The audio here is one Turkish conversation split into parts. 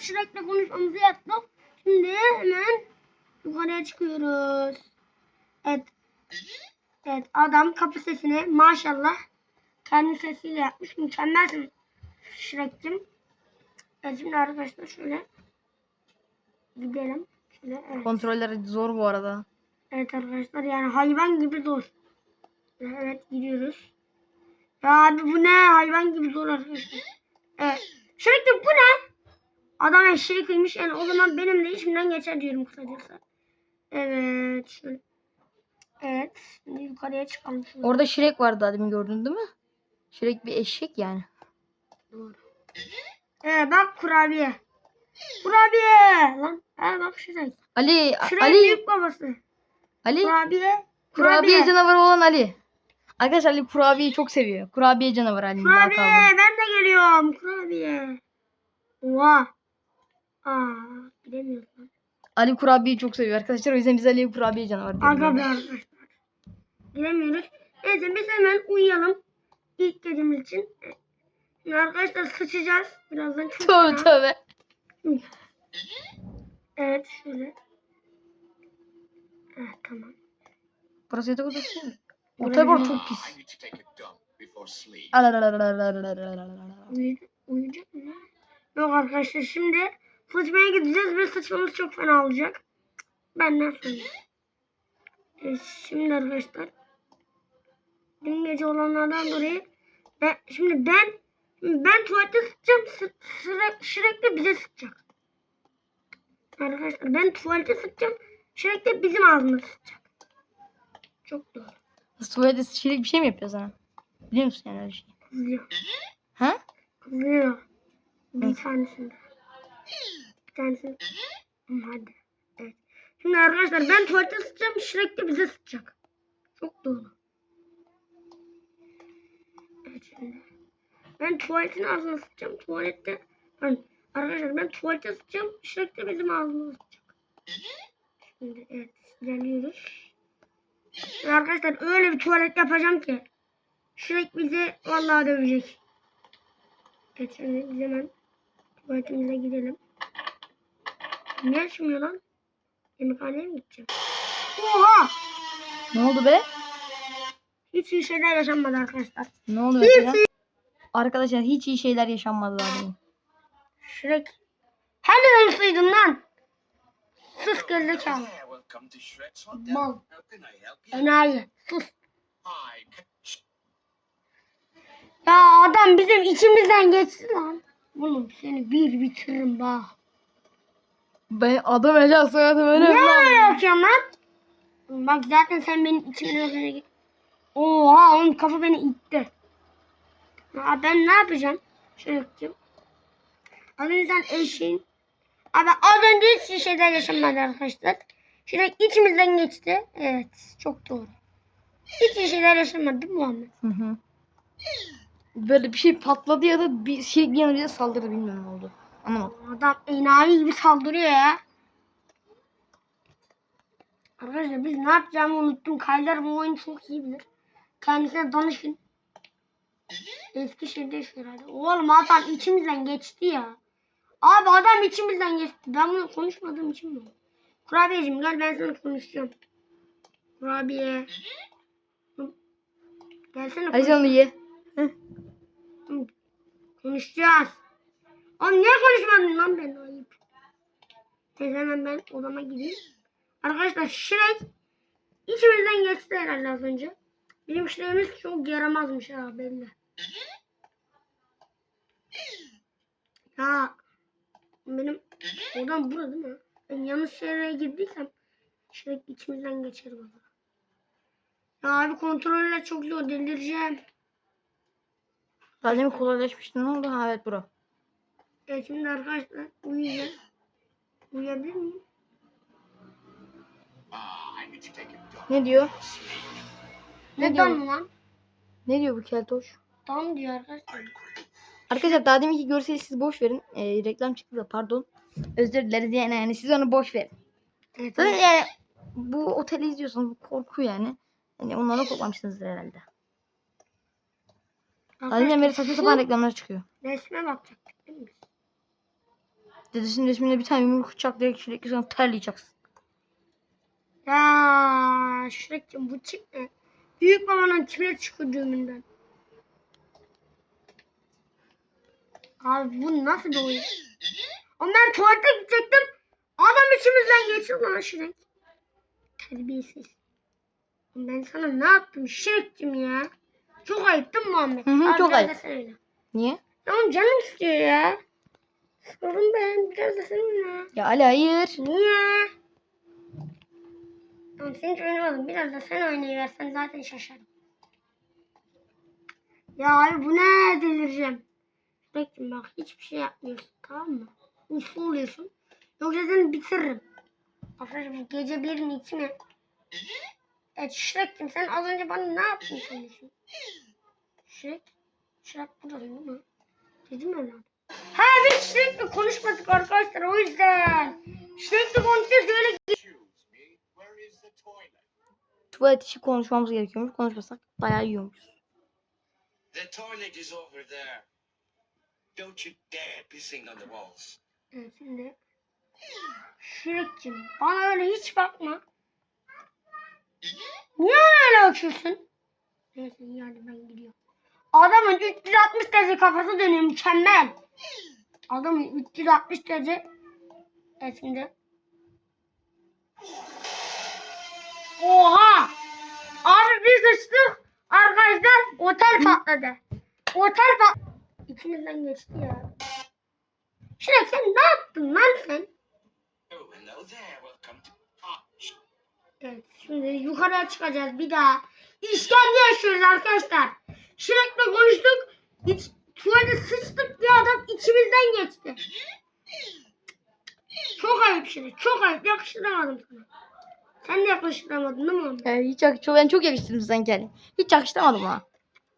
Shrek'le konuşmamızı yaptık. Şimdi hemen yukarıya çıkıyoruz. Evet. Evet adam kapı sesini maşallah kendi sesiyle yapmış. Mükemmelsin Shrek'cim. Evet şimdi arkadaşlar şöyle gidelim. Şöyle evet. Kontrolleri zor bu arada. Evet arkadaşlar yani hayvan gibi zor. Evet gidiyoruz. Ya abi bu ne hayvan gibi zor arkadaşlar. Evet. Sürekli bu ne? Adam eşeği kıymış yani o zaman benim de içimden geçer diyorum kısacası. Evet şöyle. Evet şimdi yukarıya çıkalım. şöyle. Orada Shrek vardı demin gördün değil mi? Shrek bir eşek yani. Doğru. Evet bak kurabiye. Kurabiye. Lan ha bak şuraya. Ali, Şuraya Ali, büyük babası. Ali. Kurabiye. Kurabiye canavarı olan Ali. Arkadaşlar Ali kurabiyeyi çok seviyor. Kurabiye canavarı Ali. Kurabiye ben de geliyorum. Kurabiye. Oha. Aa. Ali kurabiyeyi çok seviyor arkadaşlar. O yüzden biz Ali kurabiye canavarı diyoruz. Arkadaşlar. Bilemiyoruz. Neyse biz hemen uyuyalım. İlk dediğimiz için. Şimdi arkadaşlar sıçacağız. Birazdan çok Tövbe tövbe. Evet şöyle. Evet tamam. Burası yatak odası mı? Otel var çok pis. Uyuyacak mı? Yok arkadaşlar şimdi sıçmaya gideceğiz ve sıçmamız çok fena olacak. Benden. E, şimdi arkadaşlar dün gece olanlardan dolayı ben, şimdi ben ben tuvalette sıçacağım sı, sıra, sürekli bize sıçacak. Arkadaşlar ben tuvalete sıçacağım sürekli bizim ağzımıza sıçacak. Çok doğru. Tuvalete Shrek bir şey mi yapıyor sana? Biliyor musun yani öyle şey? Kızıyor. Ha? Kızıyor. Bir tanesinde. Hı, Hadi. Evet. Şimdi arkadaşlar ben tuvalete sıçacağım. Şirek de bize sıçacak. Çok doğru. Evet şimdi. Ben tuvaletin ağzına sıçacağım. Tuvalette. Ben, arkadaşlar ben tuvalete sıçacağım. Şirek de bizim ağzımıza sıçacak. Şimdi evet. Geliyoruz. Ve arkadaşlar öyle bir tuvalet yapacağım ki. Şirek bizi vallahi dövecek. Evet şimdi biz hemen tuvaletimize gidelim. Niye açmıyor lan? Yemekhaneye mi gideceğim? Oha! Ne oldu be? Hiç iyi şeyler yaşanmadı arkadaşlar. Ne oldu mesela? Arkadaşlar hiç iyi şeyler yaşanmadı demin. Shrek. Hani hırsıydın lan? Sus gerizekalı. Mal. Enayi. Sus. Ya adam bizim içimizden geçti lan. Oğlum seni bir bitiririm bak. Ben adam Ela soyadım öyle Ne mi lan? öyle yapıyorsun lan? Bak zaten sen benim içimden öyle Oha onun kafa beni itti. Ya ben ne yapacağım? Şöyle yapacağım. Az önce sen eşeğin. Abi az önce hiç şeyler yaşanmadı arkadaşlar. Şöyle içimizden geçti. Evet çok doğru. Hiç şeyler yaşanmadı değil mi Muhammed? Hı hı. Böyle bir şey patladı ya da bir şey yana bize saldırdı bilmiyorum ne oldu. Anlamadım. Adam enayi gibi saldırıyor ya. Arkadaşlar biz ne yapacağımı unuttum. Kaydar bu oyunu çok iyi bilir. Kendisine danışın. Eskişehir'de yaşıyor herhalde. Oğlum adam içimizden geçti ya. Abi adam içimizden geçti. Ben bunu konuşmadığım için mi? Kurabiyeciğim gel ben sana konuşacağım. Kurabiye. Gelsene Hadi sen onu konuş. ye. Konuşacağız. Oğlum niye konuşmadın lan ben ayıp. Neyse hemen ben odama gideyim. Arkadaşlar Shrek içimizden geçti herhalde az önce. Bizim Shrek'imiz çok yaramazmış ha belli. Ya benim odam burada değil mi? Ben yanlış yere girdiysem Shrek içimizden geçer bana. Ya abi kontroller çok zor delireceğim. Demin kolaylaşmıştı ne oldu? Ha evet bro. Evet şimdi arkadaşlar uyuyacağız. Uyuyabilir miyim? Ne diyor? sleep. Ne diyor? lan? Ne diyor bu keltoş? Dam diyor arkadaşlar. Arkadaşlar daha deminki görseli siz boş verin. Ee, reklam çıktı da pardon. Özür dileriz yani, yani siz onu boş verin. Evet, Zaten evet. yani bu oteli izliyorsanız bu korku yani. Hani onlara korkmamışsınızdır herhalde. Daha deminden beri saçma sapan reklamlar çıkıyor. Resme bakacaktık? Dedesinin resmine bir tane yumruk çaklayarak sürekli sonra terleyeceksin. Ya Shrek'cim bu çıktı. Büyük babanın kime çıkıyor düğümünden. Abi bu nasıl bir oyun? Ama ben tuvalete gidecektim. Adam içimizden geçti lan Shrek. Terbiyesiz. Ben sana ne yaptım Shrek'cim ya? Çok ayıp değil mi Muhammed? Hı hı, Abi çok ayıp. Niye? Tamam canım istiyor ya. Sorun ben biraz oyna. Ya Ali hayır. Niye? Tamam sen hiç oynamadım. Biraz da sen oynayıversen zaten şaşarım. Ya abi bu ne delireceğim. Bekle bak hiçbir şey yapmıyorsun tamam mı? Uslu oluyorsun. Yoksa seni bitiririm. Arkadaşlar gece bir mi iki mi? Evet Shrek'cim sen az önce bana ne yaptın sanıyorsun? Shrek? Shrek burada değil mi? Dedim öyle. Ha biz Shrek'le konuşmadık arkadaşlar o yüzden. Shrek'le konuşacağız öyle Excuse me. Where is the toilet? Tuvalet işi konuşmamız gerekiyormuş. Konuşmasak bayağı iyi olmuş. The toilet is over there. Don't you dare pissing on the walls. Evet şimdi Şirek'cim bana öyle hiç bakma. Niye öyle açıyorsun? Neyse iyi hadi ben gidiyorum. Adamın 360 derece kafası dönüyor mükemmel. Adamın 360 derece şimdi. Oha! Abi biz sıçtık. Arkadaşlar otel patladı. Otel pat... İçimizden geçti ya. Şirek sen ne yaptın lan sen? Oh, Evet şimdi yukarıya çıkacağız bir daha. İşkence yaşıyoruz arkadaşlar. Şirek'le konuştuk. İç, tuvalete sıçtık bir adam içimizden geçti. Çok ayıp Şirek çok ayıp yakıştıramadım sana. Sen de yakıştıramadın değil mi onu? Yani hiç yak- çok, ben çok yakıştırdım sanki Ali. Hiç yakıştıramadım ha.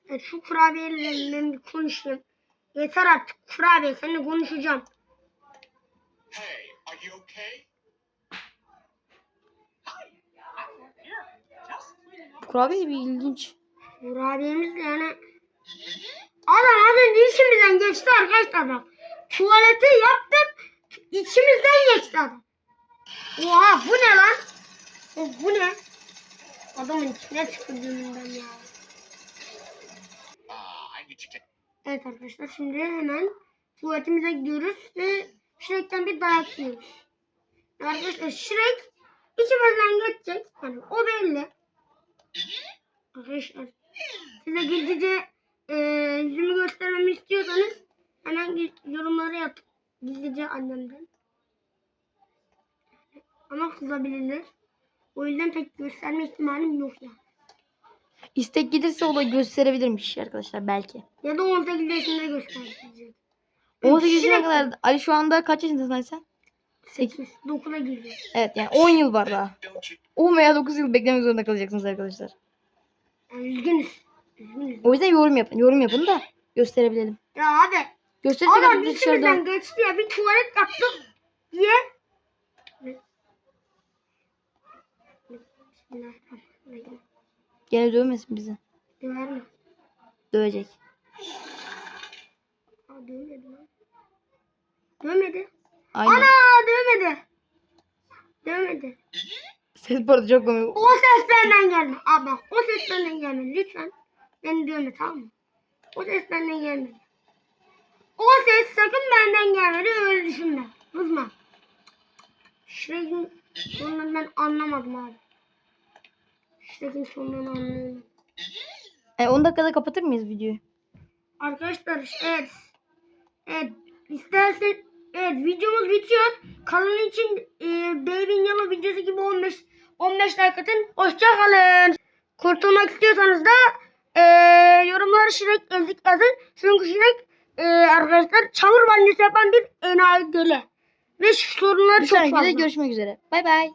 Evet, şu kurabiyelerle ben bir konuşayım. Yeter artık kurabiye seninle konuşacağım. Hey, are you okay? Kurabiye bir ilginç. Kurabiyemiz de yani Adam az içimizden geçti arkadaşlar bak. Tuvaleti yaptım. içimizden geçti adam. Oha bu ne lan? O, bu ne? Adamın içine ya. Need to take. Evet arkadaşlar şimdi hemen tuvaletimize gidiyoruz ve Shrek'ten bir dayak yiyoruz. Arkadaşlar Shrek içimizden geçecek. Yani o belli. Arkadaşlar size gizlice e, yüzümü göstermemi istiyorsanız hemen yorumlara yap. Gizlice annemden. Ama kızabilirler. O yüzden pek gösterme ihtimalim yok ya. İstek gelirse o da gösterebilirmiş arkadaşlar belki. Ya da 18 yaşında gösterecek. 18 yaşına kadar Ali şu anda kaç yaşındasın Ali sen? 8, 9'a girecek. Evet yani 10 yıl var daha. Don't you 10 veya 9 yıl beklemek zorunda kalacaksınız arkadaşlar. Yani üzgünüz. O yüzden yorum yapın. Yorum yapın da gösterebilelim. Ya abi Gösterirsek adam hadi dışarıda. içimizden geçti ya bir tuvalet yaptık diye. Gene dövmesin bizi. Döver mi? Dövecek. Aa dövmedi lan. Dövmedi. Aynen. Ana dövmedi. Dövmedi. Ses bu arada çok komik. O ses benden gelme. Bak o ses benden gelme lütfen. Beni dövme tamam mı? O ses benden gelmedi. O ses sakın benden gelmedi öyle düşünme. Kızma. Shrek'in sonunu ben anlamadım abi. Shrek'in sonunu anlayamadım. E, 10 dakikada kapatır mıyız videoyu? Arkadaşlar evet. Evet. İstersen evet videomuz bitiyor. Kanal için e, Baby Yellow videosu gibi 15 15 like atın. Hoşça kalın. Kurtulmak istiyorsanız da e, yorumlara Shrek ezik yazın. Çünkü Shrek e, arkadaşlar çamur banyosu yapan bir enayi deli. Ve sorunları Bir çok sonraki fazla. görüşmek üzere. Bay bay.